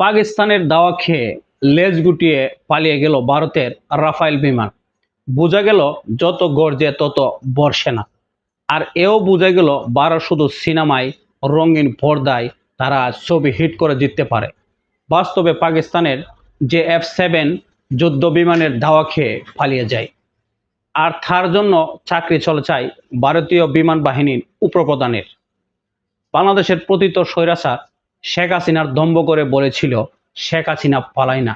পাকিস্তানের দাওয়া খেয়ে লেজ গুটিয়ে পালিয়ে গেল ভারতের রাফাইল বিমান। বোঝা গেল যত গর্জে তত বর্ষে না। আর এও বোঝা গেল ভারত শুধু সিনেমায় রঙিন পর্দায় তারা ছবি হিট করে জিততে পারে। বাস্তবে পাকিস্তানের যে এফ সেভেন যুদ্ধ বিমানের ধাওয়া খেয়ে পালিয়ে যায়। আর তার জন্য চাকরি চলে চায় ভারতীয় বিমান বাহিনীর উপপ্রধানের। বাংলাদেশের প্রতীত স্বৈরাচার শেখ হাসিনার দম্ভ করে বলেছিল, শেখ হাসিনা পালায় না।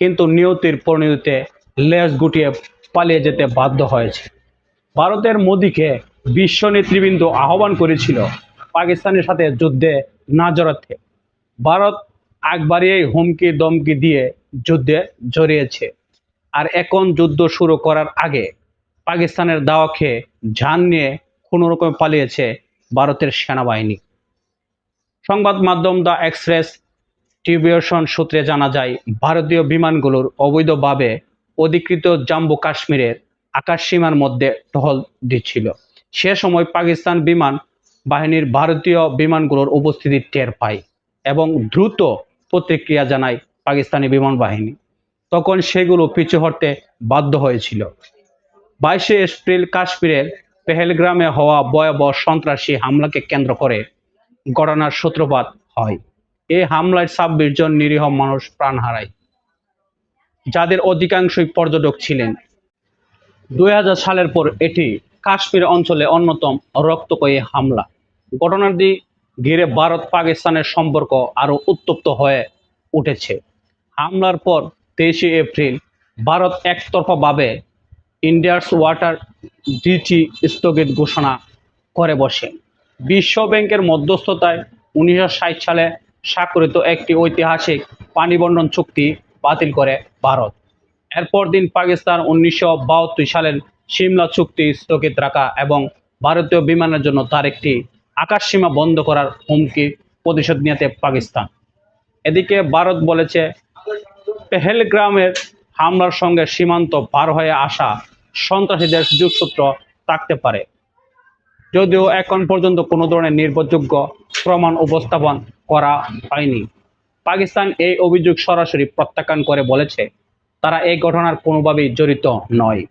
কিন্তু নিয়তির পরিণতিতে লেজ গুটিয়ে পালিয়ে যেতে বাধ্য হয়েছে। ভারতের মোদীকে বিশ্ব নেতৃবৃন্দ আহ্বান করেছিল পাকিস্তানের সাথে যুদ্ধে না জড়াতে। ভারত বাড়িয়েই হুমকি দমকি দিয়ে যুদ্ধে জড়িয়েছে। আর এখন যুদ্ধ শুরু করার আগে পাকিস্তানের দাওয়া খেয়ে যান নিয়ে কোনো রকম পালিয়েছে ভারতের সেনাবাহিনী। সংবাদ মাধ্যম দ্য এক্সপ্রেস টিভিশন সূত্রে জানা যায়, ভারতীয় বিমানগুলোর অবৈধভাবে অধিকৃত জম্মু কাশ্মীরের আকাশসীমার মধ্যে টহল দিচ্ছিল। সে সময় পাকিস্তান বিমান বাহিনীর ভারতীয় বিমানগুলোর উপস্থিতি টের পায় এবং দ্রুত প্রতিক্রিয়া জানায় পাকিস্তানি বিমান বাহিনী। তখন সেগুলো পিছু হটতে বাধ্য হয়েছিল। বাইশে এপ্রিল কাশ্মীরের পেহেলগ্রামে হওয়া ভয়াবহ সন্ত্রাসী হামলাকে কেন্দ্র করে ঘটনার সূত্রপাত হয়। এই হামলায় ছাব্বিশ জন নিরীহ মানুষ প্রাণ হারায়, যাদের অধিকাংশই পর্যটক ছিলেন। দুই হাজার সালের পর এটি কাশ্মীর অঞ্চলে অন্যতম রক্তকয়ী হামলা। ঘটনাটি ঘিরে ভারত পাকিস্তানের সম্পর্ক আরও উত্তপ্ত হয়ে উঠেছে। হামলার পর তেইশে এপ্রিল ভারত একতরফাভাবে ইন্ডিয়াস ওয়াটার ডিচি স্থগিত ঘোষণা করে বসে। বিশ্ব ব্যাংকের মধ্যস্থতায় উনিশশো ষাট সালে স্বাক্ষরিত একটি ঐতিহাসিক পানি বন্টন চুক্তি বাতিল করে ভারত। এরপর দিন পাকিস্তান উনিশশো বাহাত্তর সালের সিমলা চুক্তি স্থগিত রাখা এবং ভারতীয় বিমানের জন্য তার একটি আকাশসীমা বন্ধ করার হুমকি প্রতিশোধ নিতে পাকিস্তান। এদিকে ভারত বলেছে, পেহেলগ্রামের হামলার সঙ্গে সীমান্ত পার হয়ে আসা সন্ত্রাসীদের যোগসূত্র থাকতে পারে। যদিও এখন পর্যন্ত কোনো ধরনের নির্ভরযোগ্য প্রমাণ উপস্থাপন করা হয়নি। পাকিস্তান এই অভিযোগ সরাসরি প্রত্যাখ্যান করে বলেছে, তারা এই ঘটনার কোনোভাবেই জড়িত নয়।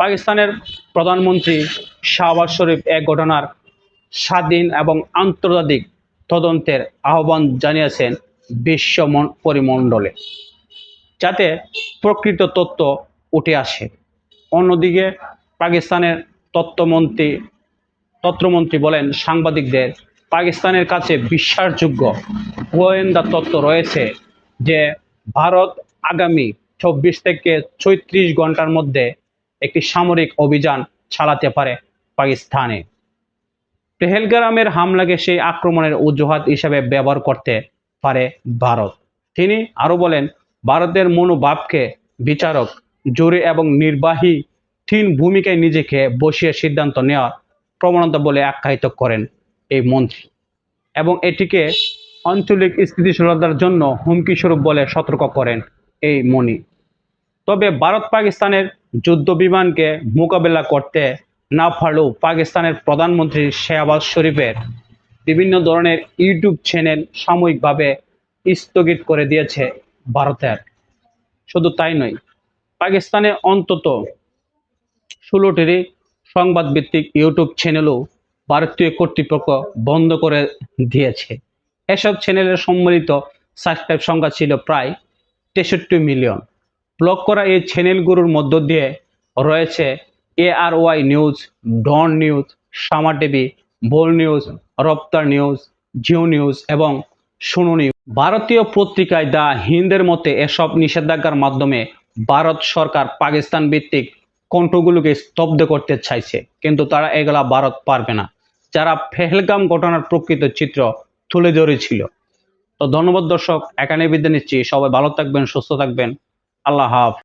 পাকিস্তানের প্রধানমন্ত্রী শাহবাজ শরীফ এই ঘটনার স্বাধীন এবং আন্তর্জাতিক তদন্তের আহ্বান জানিয়েছেন বিশ্ব পরিমণ্ডলে, যাতে প্রকৃত তথ্য উঠে আসে। অন্যদিকে পাকিস্তানের তথ্যমন্ত্রী তথ্যমন্ত্রী বলেন সাংবাদিকদের, পাকিস্তানের কাছে বিশ্বাসযোগ্য গোয়েন্দা তত্ত্ব রয়েছে যে ভারত আগামী চব্বিশ থেকে ছয়ত্রিশ ঘণ্টার মধ্যে একটি সামরিক অভিযান চালাতে পারে পাকিস্তানে। পেহেলগ্রামের হামলাকে সেই আক্রমণের অজুহাত হিসেবে ব্যবহার করতে পারে ভারত। তিনি আরও বলেন, ভারতের মনোভাবকে বিচারক জোরে এবং নির্বাহী তিন ভূমিকায় নিজেকে বসিয়ে সিদ্ধান্ত নেওয়ার প্রবণতা বলে আখ্যায়িত করেন এই মন্ত্রী। এবং এটিকে আঞ্চলিক স্থিতিশীলতার জন্য হুমকিস্বরূপ বলে সতর্ক করেন এই মনি। তবে ভারত পাকিস্তানের যুদ্ধ বিমানকে মোকাবেলা করতে না পারলেও পাকিস্তানের প্রধানমন্ত্রী শেহবাজ শরীফের বিভিন্ন ধরনের ইউটিউব চ্যানেল সাময়িকভাবে স্থগিত করে দিয়েছে ভারতের। শুধু তাই নয়, পাকিস্তানে অন্তত ষোলোটিরই সংবাদ ভিত্তিক ইউটিউব চ্যানেলও ভারতীয় কর্তৃপক্ষ বন্ধ করে দিয়েছে। এসব চ্যানেলের সম্মিলিত সাবস্ক্রাইব সংখ্যা ছিল প্রায় তেষট্টি মিলিয়ন। ব্লক করা এই চ্যানেলগুলোর মধ্য দিয়ে রয়েছে A R Y news, Dawn news, Samaa TV, Bol news, রপ্তার news, Geo news এবং শুনো নিউজ। ভারতীয় পত্রিকায় দ্য হিন্দের মতে এসব নিষেধাজ্ঞার মাধ্যমে ভারত সরকার পাকিস্তান ভিত্তিক কণ্ঠগুলোকে স্তব্ধ করতে চাইছে, কিন্তু তারা এগুলা ভারত পারবে না। যারা ফেহলগাম ঘটনার প্রকৃত চিত্র তুলে ধরেছিল। তো ধন্যবাদ দর্শক এখানে বিদ্যা নিচ্ছি। সবাই ভালো থাকবেন, সুস্থ থাকবেন। আল্লাহ হাফ